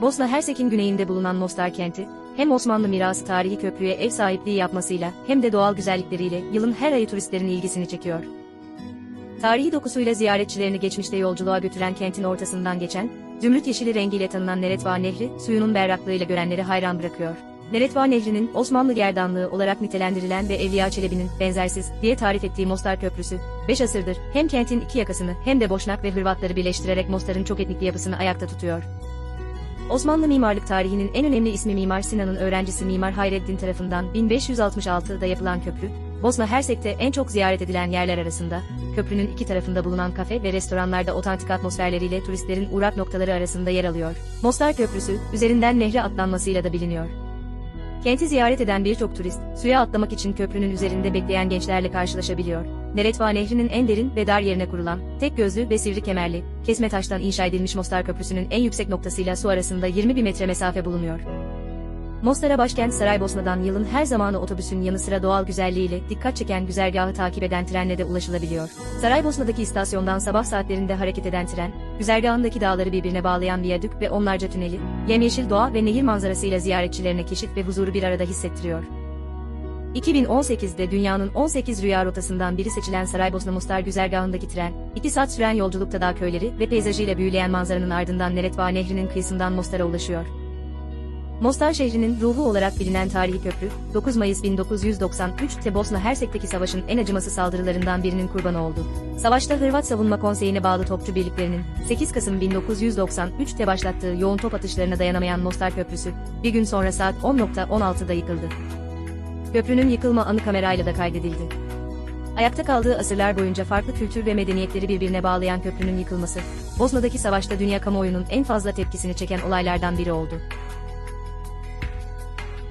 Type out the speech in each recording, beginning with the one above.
Bosna Hersek'in güneyinde bulunan Mostar kenti, hem Osmanlı mirası tarihi köprüye ev sahipliği yapmasıyla hem de doğal güzellikleriyle yılın her ayı turistlerin ilgisini çekiyor. Tarihi dokusuyla ziyaretçilerini geçmişte yolculuğa götüren kentin ortasından geçen, zümrüt yeşili rengiyle tanınan Neretva Nehri, suyunun berraklığıyla görenleri hayran bırakıyor. Neretva Nehri'nin Osmanlı gerdanlığı olarak nitelendirilen ve Evliya Çelebi'nin benzersiz diye tarif ettiği Mostar Köprüsü, 5 asırdır hem kentin iki yakasını hem de Boşnak ve Hırvatları birleştirerek Mostar'ın çok etnik bir yapısını ayakta tutuyor. Osmanlı mimarlık tarihinin en önemli ismi Mimar Sinan'ın öğrencisi Mimar Hayreddin tarafından 1566'da yapılan köprü, Bosna Hersek'te en çok ziyaret edilen yerler arasında, köprünün iki tarafında bulunan kafe ve restoranlarda otantik atmosferleriyle turistlerin uğrak noktaları arasında yer alıyor. Mostar Köprüsü, üzerinden nehre atlanmasıyla da biliniyor. Kenti ziyaret eden birçok turist, suya atlamak için köprünün üzerinde bekleyen gençlerle karşılaşabiliyor. Neretva Nehri'nin en derin ve dar yerine kurulan, tek gözlü ve sivri kemerli, kesme taştan inşa edilmiş Mostar Köprüsü'nün en yüksek noktasıyla su arasında 20 bin metre mesafe bulunuyor. Mostar'a başkent Saraybosna'dan yılın her zamanı otobüsün yanı sıra doğal güzelliğiyle dikkat çeken güzergahı takip eden trenle de ulaşılabiliyor. Saraybosna'daki istasyondan sabah saatlerinde hareket eden tren, güzergahındaki dağları birbirine bağlayan viyadük ve onlarca tüneli, yemyeşil doğa ve nehir manzarasıyla ziyaretçilerine keşif ve huzuru bir arada hissettiriyor. 2018'de dünyanın 18 rüya rotasından biri seçilen Saraybosna Mostar güzergahındaki tren, 2 saat süren yolculukta dağ köyleri ve peyzajıyla büyüleyen manzaranın ardından Neretva Nehri'nin kıyısından Mostar'a ulaşıyor. Mostar şehrinin ruhu olarak bilinen tarihi köprü, 9 Mayıs 1993'te Bosna Hersek'teki savaşın en acımasız saldırılarından birinin kurbanı oldu. Savaşta Hırvat Savunma Konseyi'ne bağlı topçu birliklerinin 8 Kasım 1993'te başlattığı yoğun top atışlarına dayanamayan Mostar Köprüsü, bir gün sonra saat 10.16'da yıkıldı. Köprünün yıkılma anı kamerayla da kaydedildi. Ayakta kaldığı asırlar boyunca farklı kültür ve medeniyetleri birbirine bağlayan köprünün yıkılması, Bosna'daki savaşta dünya kamuoyunun en fazla tepkisini çeken olaylardan biri oldu.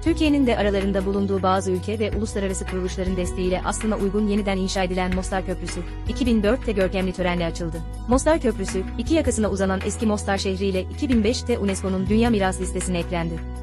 Türkiye'nin de aralarında bulunduğu bazı ülke ve uluslararası kuruluşların desteğiyle aslına uygun yeniden inşa edilen Mostar Köprüsü, 2004'te görkemli törenle açıldı. Mostar Köprüsü, iki yakasına uzanan eski Mostar şehriyle 2005'te UNESCO'nun Dünya Miras listesine eklendi.